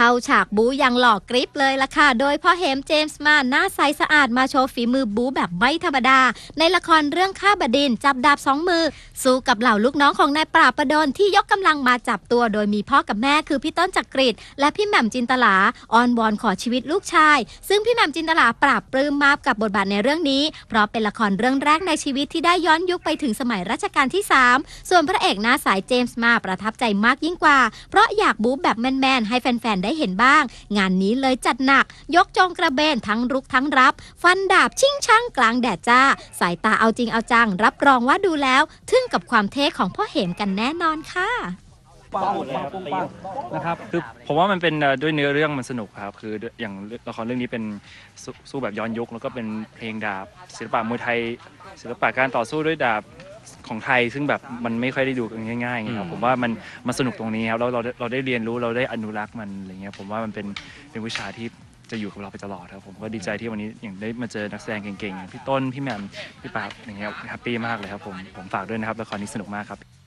เข้าฉากบู๊ย่างหลอกกริปเลยล่ะค่ะ โดยพ่อเหมเจมส์มาหน้าใสสะอาดมาโชว์ฝีมือบู๊แบบไม่ธรรมดา ในละครเรื่องข้าบดินจับดาบสองมือ สู้กับเหล่าลูกน้องของนายปราบประดนที่ยกกำลังมาจับตัว โดยมีพ่อกับแม่คือพี่ต้นจักริดและพี่แหม่มจินตลาอ้อนวอนขอชีวิตลูกชาย ซึ่งพี่แหม่มจินตลาปราบปลื้มมากกับบทบาทในเรื่องนี้ เพราะเป็นละครเรื่องแรกในชีวิตที่ได้ย้อนยุคไปถึงสมัยรัชกาลที่ 3 ส่วนพระเอกหน้าสายเจมส์มาประทับใจมากยิ่งกว่า เพราะอยากบู๊แบบแมนๆให้แฟนๆได้เห็นบ้าง งานนี้เลยจัดหนัก ยกจองกระเบนทั้งรุกทั้งรับ ฟันดาบชิ่งช่างกลางแดดจ้า สายตาเอาจริงเอาจัง รับรองว่าดูแล้ว ทึ่งกับความเท่ของพ่อเหมกันแน่นอนค่ะปังปังปังปังนะครับคือผมว่ามันเป็นด้วยเนื้อเรื่องมันสนุกครับ คืออย่างละครเรื่องนี้เป็นสู้สู้แบบย้อนยุคแล้วก็เป็นเพลงดาบศิลปะมวยไทย ศิลปะการต่อสู้ด้วยดาบ ของไทยซึ่งแบบมันไม่ค่อยได้ดูกันง่ายๆไงครับผมว่ามันมันสนุกตรงนี้ครับแล้วเราเราได้เรียนรู้เราได้อนุรักษ์มันอะไรเงี้ยผมว่ามันเป็นเป็นวิชาที่จะอยู่กับเราไปตลอดครับผมก็ดีใจที่วันนี้อย่างได้มาเจอนักแสดงเก่งๆอย่างพี่ต้นพี่แหม่มพี่ปราบอย่างเงี้ยแฮปปี้มากเลยครับผมผมฝากด้วยนะครับละครนี้สนุกมากครับ